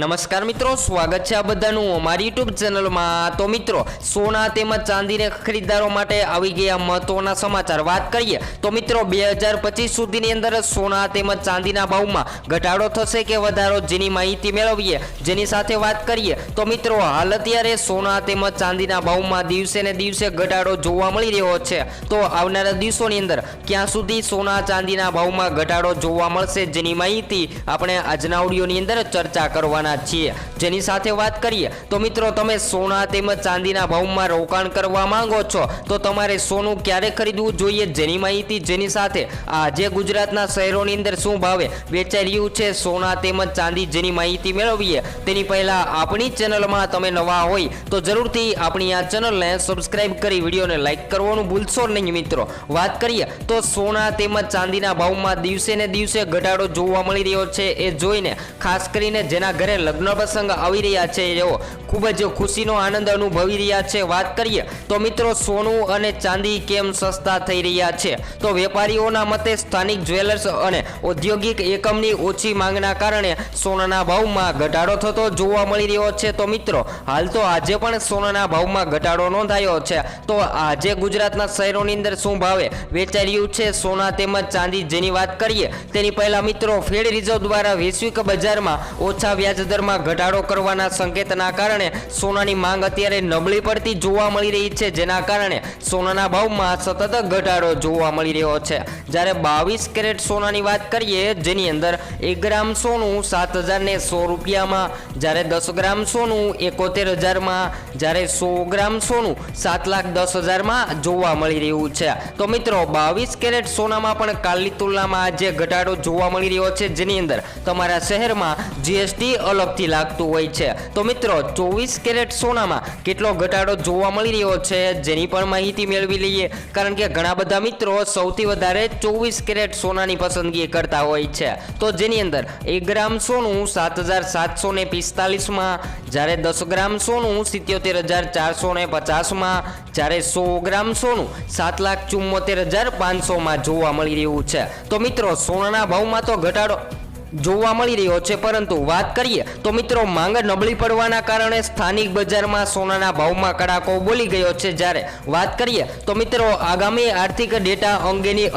નમસ્કાર મિત્રો, સ્વાગત છે આ બધાનું અમારી યુટ્યુબ ચેનલમાં તો મિત્રો, સોના તેમજ ચાંદીને ખરીદદારો માટે આવી ગયા મહત્વના સમાચાર. વાત કરીએ, તો મિત્રો, બે હજાર પચીસ સુધીની અંદર સોના તેમજ ચાંદીના ભાવમાં ઘટાડો થશે કે વધારો જેની માહિતી મેળવીએ. જેની સાથે વાત કરીએ, તો મિત્રો, હાલ અત્યારે સોના તેમજ ચાંદીના ભાવમાં દિવસે ને દિવસે ઘટાડો જોવા મળી રહ્યો છે. તો આવનારા દિવસોની અંદર ક્યાં સુધી સોના ચાંદીના ભાવમાં ઘટાડો જોવા મળશે જેની માહિતી આપણે આજના ઓડિયોની અંદર ચર્ચા કરવાના છીએ. જેની સાથે વાત કરીએ, તો મિત્રો તમે સોના તેમજ ચાંદીના ભાવમાં રોકાણ કરવા માંગો છો, તો તમારે સોનું ક્યારે ખરીદવું જોઈએ જેની માહિતી, જેની સાથે આજે ગુજરાતના શહેરોની અંદર શું ભાવે વેચાઈ રહ્યું છે, સોના તેમજ ચાંદી જેની માહિતી મેળવીએ. તેની પહેલા આપણી ચેનલમાં તમે નવા હોય, તો જરૂરથી આપણી આ ચેનલને સબસ્ક્રાઇબ કરી વિડીયોને લાઈક કરવાનું ભૂલશો નહીં મિત્રો. વાત કરીએ, તો સોના તેમજ ચાંદીના ભાવમાં દિવસે ને દિવસે ઘટાડો જોવા મળી રહ્યો છે, એ જોઈને ખાસ કરીને જેના ઘરે લગ્ન પ્રસંગ આવી રહ્યા છે. એવો ખૂબ જ ખુશીનો આનંદ અનુભવી રહ્યા છે. વાત કરીએ તો મિત્રો સોનું અને ચાંદી કેમ સસ્તા થઈ રહ્યા છે? તો વેપારીઓના મતે સ્થાનિક જ્વેલર્સ અને ઔદ્યોગિક એકમની ઓછી માંગના કારણે સોનાના ભાવમાં ઘટાડો થતો જોવા મળી રહ્યો છે. તો મિત્રો, હાલ તો આજે પણ સોનાના ભાવમાં ઘટાડો નોંધાયો છે. તો આજે ગુજરાતના શહેરોની અંદર શું ભાવે વેચાઈ રહ્યું છે સોના તેમજ ચાંદી? જેની વાત કરીએ, તેની પહેલા મિત્રો ફેડ રિઝર્વ દ્વારા વૈશ્વિક બજારમાં ઓછા વ્યાજ દરમાં ઘટાડો કરવાના સંકેતના કારણે સોનાની માંગ અત્યારે નબળી પડતી જોવા મળી રહી છે, જેના કારણે સોનાના ભાવમાં સતત ઘટાડો જોવા મળી રહ્યો છે. જ્યારે બાવીસ કેરેટ સોનાની વાત કરીએ, જેની અંદર એક ગ્રામ સોનું સાત હજારને સો રૂપિયામાં, જ્યારે દસ ગ્રામ સોનું એકોતેર હજારમાં, જ્યારે સો ગ્રામ સોનું સાત લાખ દસ હજારમાં જોવા મળી રહ્યું છે. તો મિત્રો, બાવીસ કેરેટ સોનામાં પણ કાલની તુલનામાં આજે ઘટાડો જોવા મળી રહ્યો છે, જેની અંદર તમારા શહેરમાં જીએસટી અલગથી લાગતું હોય છે. તો મિત્રો, ચોવીસ કેરેટ સોનામાં કેટલો ઘટાડો જોવા મળી રહ્યો છે જેની પણ માહિતી મેળવી લઈએ. કારણ કે ઘણા બધા મિત્રો સૌથી વધારે ચોવીસ કેરેટ સોનાની પસંદગી કરતા હોય છે. તો જેની અંદર એક ગ્રામ સોનું સાત હજાર સાતસો ને પિસ્તાલીસમાં, જ્યારે દસ ગ્રામ સોનું સિત્યોતેર હજાર ચારસો ને પચાસમાં, જ્યારે સો ગ્રામ સોનું સાત લાખ ચુમ્મોતેર હજાર પાંચસોમાં જોવા મળી રહ્યું છે. તો મિત્રો, સોનાના ભાવમાં તો ઘટાડો જોવા મળી રહ્યો છે. પરંતુ વાત કરીએ તો મિત્રો માંગ નબળી પડવાના કારણે સ્થાનિક બજારમાં સોનાના ભાવમાં કડાકો બોલી ગયો છે. જ્યારે વાત કરીએ તો મિત્રો આગામી આર્થિક ડેટા અંગેની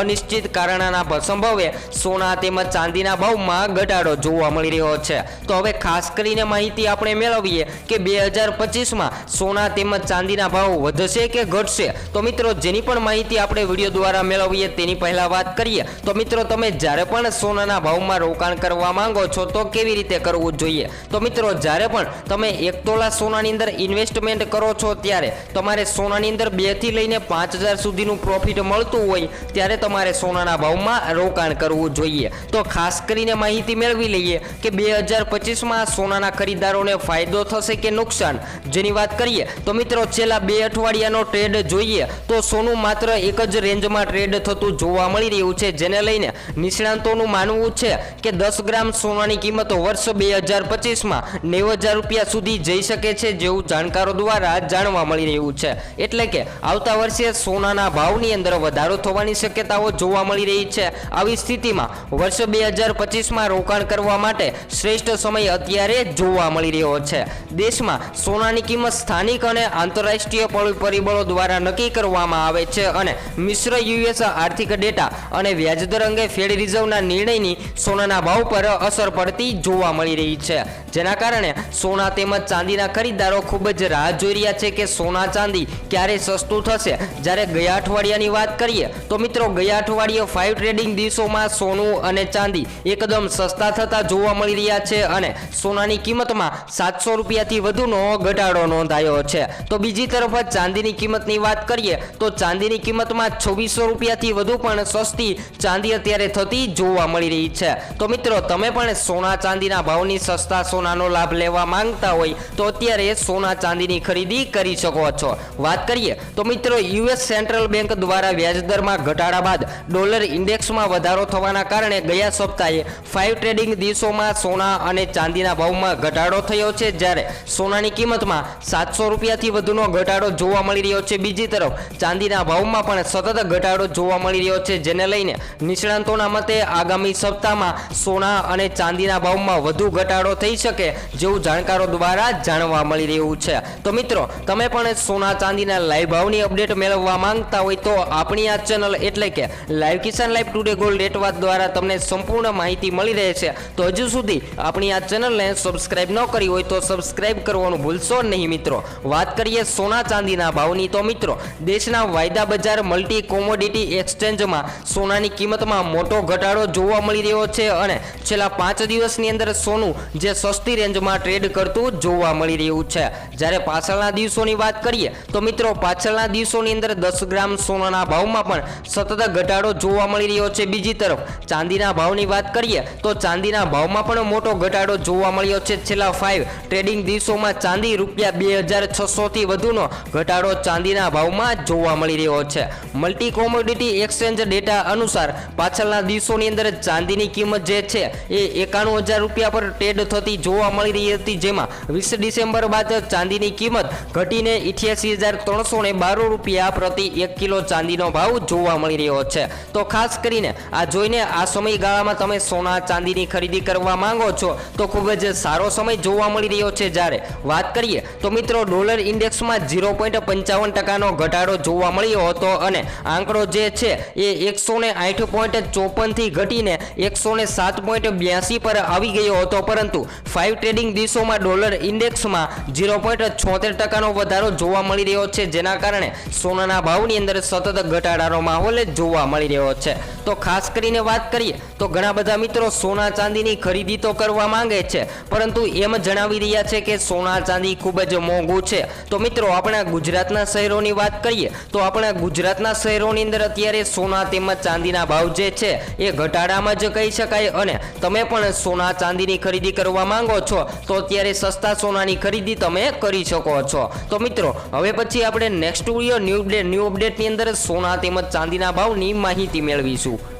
અનિશ્ચિત કારણના સંભવે સોના તેમજ ચાંદીના ભાવમાં ઘટાડો જોવા મળી રહ્યો છે. તો હવે ખાસ કરીને માહિતી આપણે મેળવીએ કે બે હજાર પચીસમાં સોના તેમજ ચાંદીના ભાવ વધશે કે ઘટશે? તો મિત્રો જેની પણ માહિતી આપણે વીડિયો દ્વારા મેળવીએ તેની પહેલાં વાત કરીએ. તો મિત્રો તમે જ્યારે પણ સોનાના ભાવમાં રોકાણ કરવા માંગો છો તો કેવી રીતે કરવું જોઈએ? તો મિત્રો, જ્યારે પણ તમે એક તોલા સોનાની અંદર ઇન્વેસ્ટમેન્ટ કરો છો ત્યારે તમારે સોનાની અંદર બેથી લઈને પાંચ હજાર સુધીનું પ્રોફિટ મળતું હોય ત્યારે તમારે સોનાના ભાવમાં રોકાણ કરવું જોઈએ. તો ખાસ કરીને માહિતી મેળવી લઈએ કે બે હજાર પચીસમાં સોનાના ખરીદદારોને ફાયદો થશે કે નુકસાન? જેની વાત કરીએ, તો મિત્રો, છેલ્લા બે અઠવાડિયાનો ટ્રેડ જોઈએ તો સોનું માત્ર એક જ રેન્જમાં ટ્રેડ થતું જોવા મળી રહ્યું છે, જેને લઈને નિષ્ણાંતોનું માનવું છે કે દસ ગ્રામ સોનાની કિંમતો વર્ષ બે હજાર પચીસમાં નેવું હજાર રૂપિયા સુધી જઈ શકે છે જેવું જાણકારો દ્વારા જાણવા મળી રહ્યું છે. એટલે કે આવતા વર્ષે સોનાના ભાવની અંદર વધારો થવાની શક્યતાઓ જોવા મળી રહી છે. આવી સ્થિતિમાં વર્ષ બે હજાર પચીસમાં રોકાણ કરવા માટે શ્રેષ્ઠ સમય અત્યારે જોવા મળી રહ્યો છે. દેશમાં સોનાની કિંમત સ્થાનિક અને આંતરરાષ્ટ્રીય પરિબળો દ્વારા નક્કી કરવામાં આવે છે અને મિશ્ર યુએસ આર્થિક ડેટા અને વ્યાજદર અંગે ફેડ રિઝર્વના નિર્ણયની સોનાના ભાવ પર અસર પડતી જોવા મળી રહી છે. જેના કારણે સોના તેમજ ચાંદીના ખરીદદારો ખૂબ જ રાહ જોઈ રહ્યા છે કે સોના ચાંદી ક્યારે સસ્તું થશે. જ્યારે ગયા અઠવાડિયાની વાત કરીએ તો મિત્રો ગયા અઠવાડિયે ફાઇવ ટ્રેડિંગ દિવસોમાં સોનું અને ચાંદી એકદમ સસ્તા થતા જોવા મળી રહ્યા છે અને સોનાની કિંમતમાં સાતસો રૂપિયાથી વધુનો ઘટાડો નોંધાયો છે. તો બીજી તરફ ચાંદીની કિંમતની વાત કરીએ તો ચાંદીની કિંમતમાં છવ્વીસો રૂપિયાથી વધુ પણ સસ્તી ચાંદી અત્યારે થતી જોવા મળી રહી છે. તો મિત્રો, તમે પણ સોના ચાંદીના ભાવની સસ્તા સોનાનો લાભ લેવા માંગતા હોય, તો અત્યારે સોના ચાંદીની ખરીદી કરી શકો છો. વાત કરીએ, તો મિત્રો, યુએસ સેન્ટ્રલ બેંક દ્વારા વ્યાજદરમાં ઘટાડા બાદ ડોલર ઇન્ડેક્સમાં વધારો થવાના કારણે ગયા સપ્તાહે ફાઇવ ટ્રેડિંગ દિવસોમાં સોના અને ચાંદીના ભાવમાં ઘટાડો થયો છે, જ્યારે સોનાની કિંમતમાં સાતસો રૂપિયાથી વધુનો ઘટાડો જોવા મળી રહ્યો છે. બીજી તરફ, ચાંદીના ભાવમાં પણ સતત ઘટાડો જોવા મળી રહ્યો છે, જેને લઈને નિષ્ણાંતોના મતે આગામી સપ્તાહમાં સોના અને ચાંદીના ભાવમાં વધુ ઘટાડો થઈ શકે જેવું જાણકારો દ્વારા જાણવા મળી રહ્યું છે. તો મિત્રો, તમે પણ સોના, ચાંદીના લાઈવ ભાવની અપડેટ મેળવવા માંગતા હોય તો આપણી આ ચેનલ એટલે કે live Kisan live today gold રેટવાદ દ્વારા તમને સંપૂર્ણ માહિતી મળી રહે છે. તો હજુ સુધી આપણી આ ચેનલને સબસ્ક્રાઈબ ન કરી હોય તો સબસ્ક્રાઈબ કરવાનું ભૂલશો નહીં મિત્રો. વાત કરીએ સોના, ચાંદીના ભાવની તો મિત્રો, દેશના વાયદા બજાર મલ્ટી કોમોડિટી એક્સચેન્જમાં સોનાની કિંમતમાં મોટો ઘટાડો જોવા મળી રહ્યો છે અને છેલ્લા પાંચ દિવસની અંદર સોનું જે સસ્તી રેન્જમાં ટ્રેડ કરતું જોવા મળી રહ્યું છે. જ્યારે પાછળના દિવસોની વાત કરીએ તો મિત્રો પાછળના દિવસોની અંદર દસ ગ્રામ સોનાના ભાવમાં પણ સતત ઘટાડો જોવા મળી રહ્યો છે. બીજી તરફ ચાંદીના ભાવની વાત કરીએ તો ચાંદીના ભાવમાં પણ મોટો ઘટાડો જોવા મળ્યો છે. છેલ્લા ફાઇવ ટ્રેડિંગ દિવસોમાં ચાંદી રૂપિયા બે હજાર છસોથી વધુનો ઘટાડો ચાંદીના ભાવમાં જોવા મળી રહ્યો છે. મલ્ટી કોમોડિટી એક્સચેન્જ ડેટા અનુસાર પાછળના દિવસોની અંદર ચાંદીની કિંમત જે છે એ એકાણું હજાર રૂપિયા પર ટ્રેડ થતી જોવા મળી રહી હતી, જેમાં વીસ ડિસેમ્બર બાદ ચાંદીની કિંમત ઘટીને ઇઠ્યાસી હજાર ત્રણસો ને બાર રૂપિયા પ્રતિ એક કિલો ચાંદીનો ભાવ જોવા મળી રહ્યો છે. તો ખાસ કરીને આ જોઈને આ સમયગાળામાં તમે સોના ચાંદીની ખરીદી કરવા માંગો છો, તો ખૂબ જ સારો સમય જોવા મળી રહ્યો છે. જ્યારે વાત કરીએ, તો મિત્રો ડોલર ઇન્ડેક્સમાં ઝીરો પોઈન્ટ પંચાવન ટકાનો ઘટાડો જોવા મળ્યો હતો અને આંકડો જે છે એ એકસો ને આઠ પોઈન્ટ ચોપનથી ઘટીને એકસો ને સાત પોઈન્ટ બ્યાસી પર આવી ગયો હતો, પરંતુ ફાઇવ ટ્રેડિંગ દિવસોમાં ડોલર ઇન્ડેક્સમાં ઝીરો પોઈન્ટ છોતેર ટકાનો વધારો જોવા મળી રહ્યો છે, જેના કારણે સોનાના ભાવની અંદર સતત ઘટાડાનો માહોલ જોવા મળી રહ્યો છે. તો ખાસ કરીને વાત કરીએ, તો ઘણા બધા મિત્રો સોના ચાંદીની ખરીદી તો કરવા માંગે છે, પરંતુ એમ જણાવી રહ્યા છે કે સોના ચાંદી ખૂબ જ મોંઘું છે. તો મિત્રો, આપણા ગુજરાતના શહેરોની વાત કરીએ, તો આપણા ગુજરાતના શહેરોની અંદર અત્યારે સોના તેમજ ચાંદીના ભાવ જે છે, એ ઘટાડામાં જ કહી શકાય. અને તમે પણ સોના ચાંદીની ખરીદી કરવા માંગો છો, તો અત્યારે સસ્તા સોનાની ખરીદી તમે કરી શકો છો. તો મિત્રો, હવે પછી આપણે next video new update new અપડેટની અંદર સોના તેમજ ચાંદીના ભાવની માહિતી મેળવીશું.